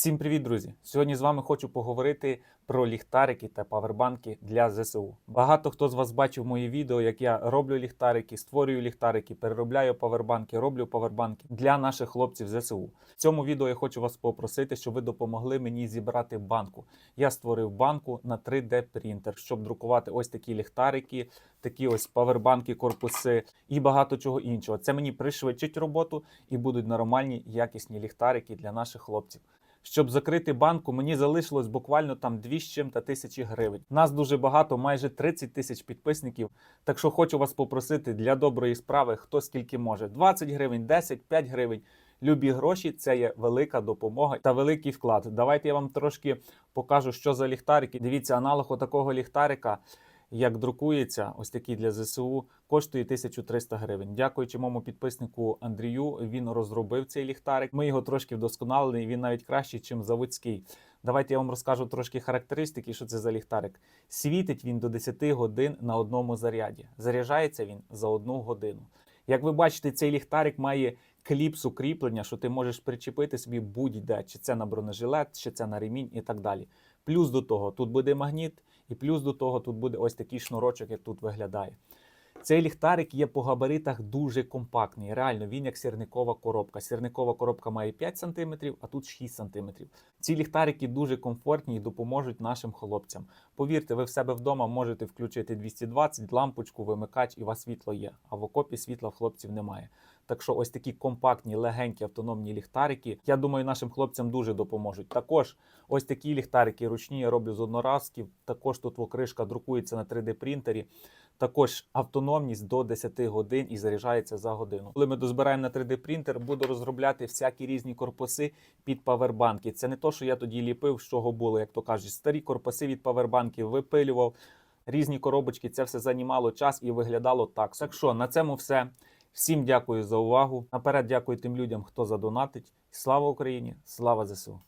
Всім привіт, друзі! Сьогодні з вами хочу поговорити про ліхтарики та павербанки для ЗСУ. Багато хто з вас бачив мої відео, як я роблю ліхтарики, створюю ліхтарики, переробляю павербанки, роблю павербанки для наших хлопців ЗСУ. В цьому відео я хочу вас попросити, щоб ви допомогли мені зібрати банку. Я створив банку на 3D принтер, щоб друкувати ось такі ліхтарики, такі ось павербанки, корпуси і багато чого іншого. Це мені пришвидшить роботу і будуть нормальні якісні ліхтарики для наших хлопців. Щоб закрити банку, мені залишилось буквально там 2 з чим-то тисячі гривень. Нас дуже багато, майже 30 тисяч підписників. Так що хочу вас попросити для доброї справи, хто скільки може: 20 гривень, 10, 5 гривень. Любі гроші це є велика допомога та великий вклад. Давайте я вам трошки покажу, що за ліхтарики. Дивіться, аналог отакого ліхтарика, як друкується, ось такий для ЗСУ, коштує 1300 гривень. Дякуючи моєму підписнику Андрію, він розробив цей ліхтарик. Ми його трошки вдосконалили, і він навіть кращий, ніж заводський. Давайте я вам розкажу трошки характеристики, що це за ліхтарик. Світить він до 10 годин на одному заряді. Заряджається він за одну годину. Як ви бачите, цей ліхтарик має кліпсу кріплення, що ти можеш причепити собі будь-де, чи це на бронежилет, чи це на ремінь і так далі. Плюс до того, тут буде магніт, і плюс до того тут буде ось такий шнурочок, як тут виглядає. Цей ліхтарик є по габаритах дуже компактний. Реально, він як сірникова коробка. Сірникова коробка має 5 см, а тут 6 см. Ці ліхтарики дуже комфортні і допоможуть нашим хлопцям. Повірте, ви в себе вдома можете включити 220, лампочку, вимикач, і у вас світло є. А в окопі світла в хлопців немає. Так що ось такі компактні, легенькі автономні ліхтарики, я думаю, нашим хлопцям дуже допоможуть. Також ось такі ліхтарики ручні я роблю з одноразків. Також тут кришка друкується на 3D принтері. Також автономність до 10 годин і заряджається за годину. Коли ми дозбираємо на 3D принтер, буду розробляти всякі різні корпуси під павербанки. Це не то, що я тоді ліпив, з чого було, як то кажуть, старі корпуси від павербанків випилював. Різні коробочки, це все займало час і виглядало так. Так що на цьому все. Всім дякую за увагу. Наперед дякую тим людям, хто задонатить. Слава Україні! Слава ЗСУ!